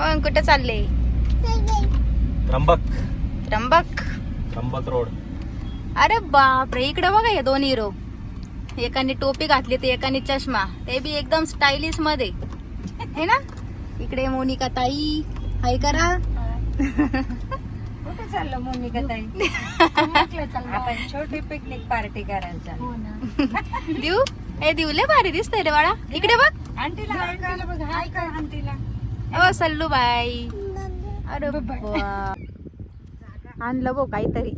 मग कुठे चालले? त्र्यंबक. त्र्यंबक? त्र्यंबक रोड. अरे बापरे इकडे बघा हे दोन हिरो एकाने टोपी घातली तर एकाने चष्मा. ते बी एकदम स्टायलिशमध्ये. हे ना? इकडे मोनिका ताई. हाय करा. कुठे चाललो मोनिका ताई? आपण छोटी पिकनिक पार्टी करायला देऊ? ए देऊ लय भारी दिसतंय रे बाळा. इकडे बघ. आंटीला हाय कर आंटीला. ओ सल्लू बाई अरे. आणलं बो काहीतरी.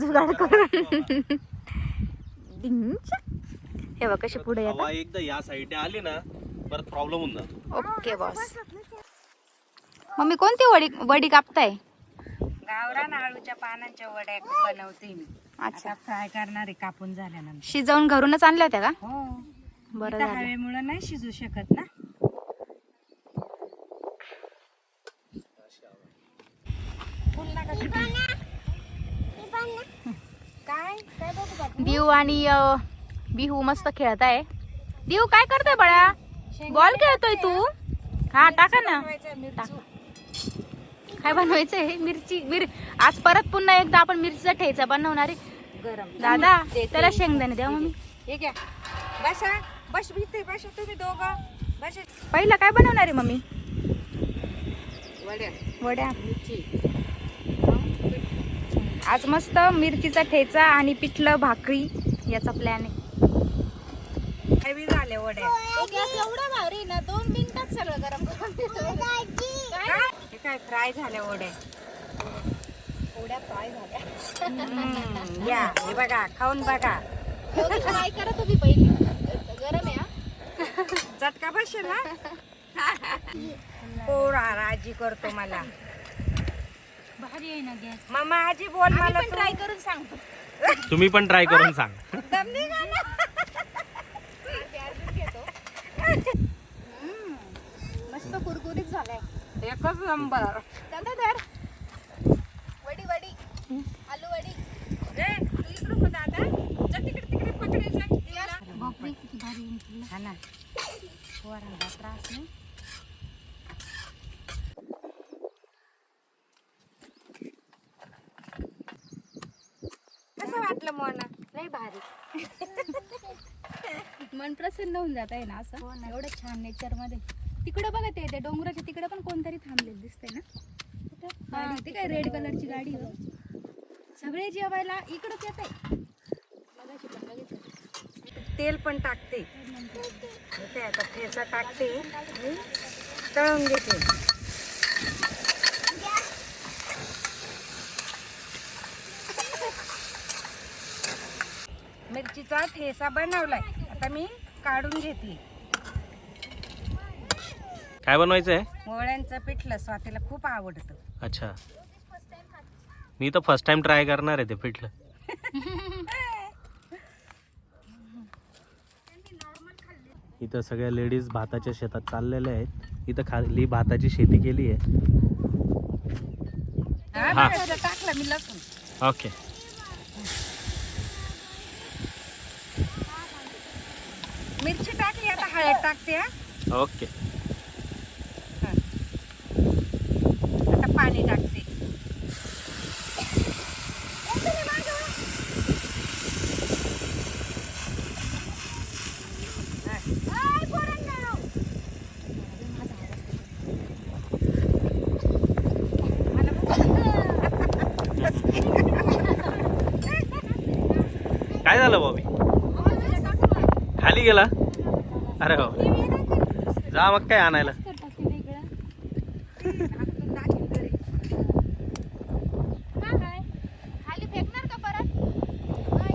जुगाड करून. हे बघ कशी पुढे एकदा या साईडने आली ना परत प्रॉब्लेम होऊन जातो. ओके बॉस मम्मी कोणती वडी वडी कापताय? गावरान आळूच्या पानांच्या वड्या बनवते मी. अच्छा. आता फ्राय करणार आहे कापून झाल्यानंतर. शिजवून घरूनच आणल्या होत्या का? हो. बरं हवेमुळे नाही शिजू शकत ना फुल नका किती. काय काय बघू बाबू? दिव आणि बिहू मस्त खेळत आहे दिव काय करतोय बळा? बॉल खेळतोय तू? हा टाका ना. बनवायचं मिरचू. काय बनवायचंय? मिरची मिर आज परत पुन्हा एकदा आपण मिरचीचा ठेचा बनवणार आहे. गरम. दादा. त्याला शेंगदाणे द्या मम्मी. हे घ्या. बसा. बस भीते बसा तुम्ही दोघं. बसा. पहिला काय बनवणार आहे मम्मी? वड्या. वड्या. मिरची. आज मस्त मिरचीचा ठेचा आणि पिठलं भाकरी याचा प्लॅन आहे. झाले एवढा भारी ना दोन मिनिटात सगळं गरम हे काय? फ्राय वड्या एवढ्या फ्राय झाल्या. हम्म, या हे बघा खाऊन बघा. फ्राय करा तुम्ही पहिली. गरम आहे हा? चटका बसेल ना? पोरा आजी करतो मला. भारी आहे ना गॅस. मामा आजी बोल मला तू. ट्राय करून सांगतो. तुम्ही पण ट्राय करून सांग. दम. मस्त कुरकुरीत झालाय. एकच नंबर. दादा धर. वडी वडी. आलू वडी. ए, तू इकडं दादा. जा तिकडे तिकडे पकडेल ना देवाला. बापरे किती भारी आहे. हा ना. पोरांना त्रास नाही कसं वाटलं मोना. लय भारी. मन प्रसन्न होऊन जात आहे ना असं? एवढं छान नेचरमध्ये. तिकडं बघा ते ते डोंगराच्या तिकडं पण कोणतरी थांबलेलं दिसतंय ना? ते काय रेड कलरची गाडी आहे. सगळे जेवायला इकडंच येत आहे मगाशी पण बघितलं. तेल पण टाकते. ते आता ठेचा टाकते. आणि तळून घेते. मिरचीचा ठेसा बनवलाय. आता मी काढून घेते. काय बनवायचंय? मोळ्यांचं पिठलं स्वातीला खूप आवडतं. अच्छा. मी तर फर्स्ट टाइम ट्राय करणार आहे ते पिठलं. इथं सगळ्या लेडीज भाताच्या शेतात चाललेल्या आहेत. इथं खाली भाताची शेती केली आहे. हा, टाकलं मी लसूण. ओके मिरची टाकली आता हळद टाकते हा. ओके. आता पाणी टाकते. काय झालं बॉबी खाली गेला? अरे हो. जा मग काय आणायला.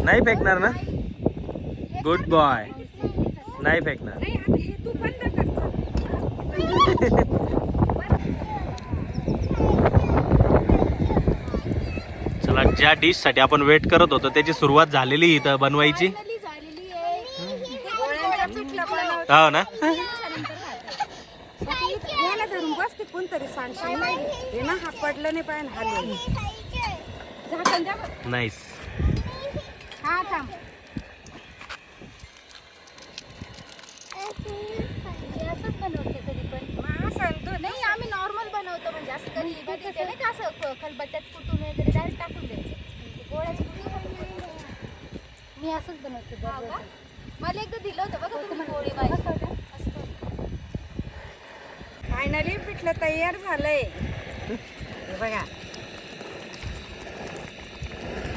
नाही फेकणार ना? गुड बॉय नाही फेकणार. चला ज्या डिशसाठी आपण वेट करत होतो त्याची सुरुवात झालेली इथं बनवायची Finally झालेली आहे पोळ्यांचं पिठलं बनवते. हो ना? याला धरून बसते कोणतरी सांगशील हे ना हा पडलं नाही पाहिजे हालून. झाकण द्या बरं. नाईस हा थांब. असंच बनवते कधी पण ते नाही का असं ख- खलबत्त्यात कुटून वगैरे डायरेक्ट टाकून द्यायचं. गोळ्याचं कुटून टाकून मी असंच बनवते मला एकदा दिलं होतं बघा तुम्ही गोळी फायनली पिठलं तयार झालंय. हे बघा.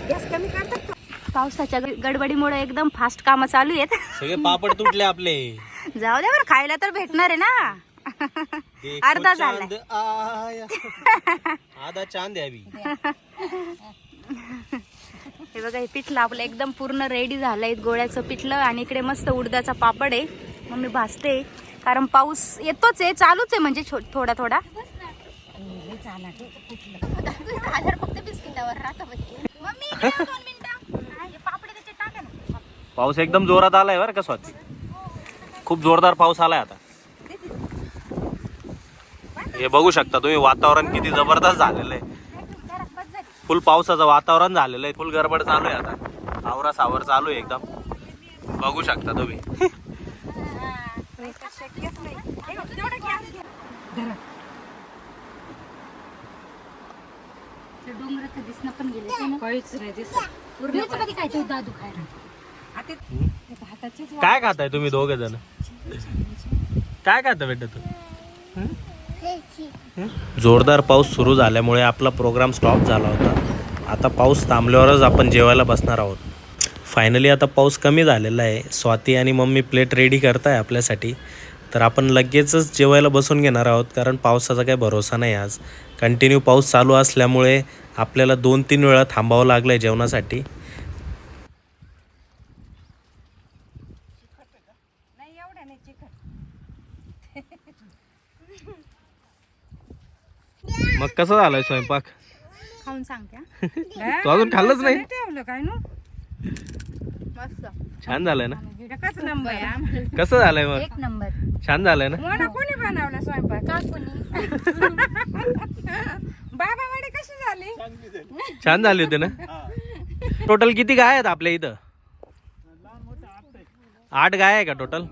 गॅस कमी करतात? पावसाच्या गडबडीमुळे एकदम फास्ट कामं चालू आहेत. सगळे पापड तुटले आपले. जाऊ दे बरं खायला तर भेटणार आहे ना. अर्धा आया. आधा चांद अभी. हे बघा हे पिठलं आपलं एकदम पूर्ण रेडी झालंय. गोळ्याचं पिठलं आणि इकडे मस्त उडदाचा पापड आहे. मग मी भाजते. कारण पाऊस येतोच आहे चालूच आहे म्हणजे छो- थोडा थोडा. पाऊस एकदम जोरात आलाय बरं का स्वाती? खूप जोरदार पाऊस आलाय आता. हे बघू शकता तुम्ही वातावरण किती जबरदस्त झालेलं आहे. फुल पावसाचं वातावरण झालेलं आहे. फुल गडबड चालू आहे आता. आवरा सावर चालू आहे एकदम. बघू शकता तुम्ही. काय काय खाताय तुम्ही दोघे जण काय खाता बेटा तू? जोरदार पाऊस सुरू झाल्यामुळे आपला प्रोग्राम स्टॉप झाला होता. आता पाऊस थांबल्यावरच आपण जेवायला बसणार आहोत. फायनली आता पाऊस कमी झालेला आहे. स्वाती आणि मम्मी प्लेट रेडी करताय आपल्यासाठी. तर आपण लगेचच जेवायला बसून घेणार आहोत कारण पावसाचा काही भरोसा नाही आज. कंटिन्यू पाऊस चालू असल्यामुळे आपल्याला दोन तीन वेळा थांबावं लागलं आहे जेवणासाठी नाही एवढ्या नाही चिकन मग कसं झालंय स्वयंपाक? खाऊन सांगते. तू अजून खाल्लंच नाही? ठेवलं काय नो? मस्त. छान झालंय ना? कस नंबर आहे आम्हाला कसं झालंय मग? एक नंबर. छान झालंय ना? मोना कोणी बनवला स्वयंपाक? का कोणी? बाबा वडे कशी झाली? छान झाले होते ना? टोटल किती गाय आहेत आपल्या इथं? आठ गाय आहे का टोटल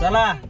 चला。